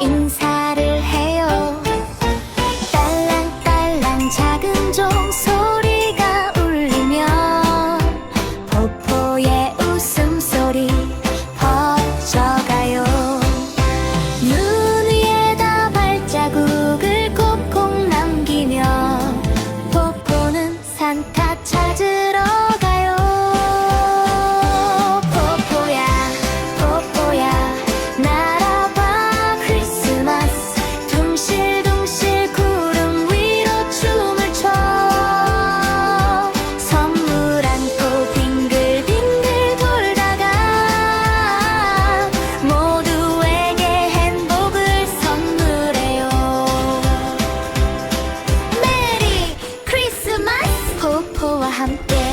인사를 해요. 딸랑딸랑 작은 종 소리가 울리면 포포의 웃음소리 퍼져가요. 눈 위에다 발자국을 꼭꼭 남기며 포포는 산타 찾으러 함께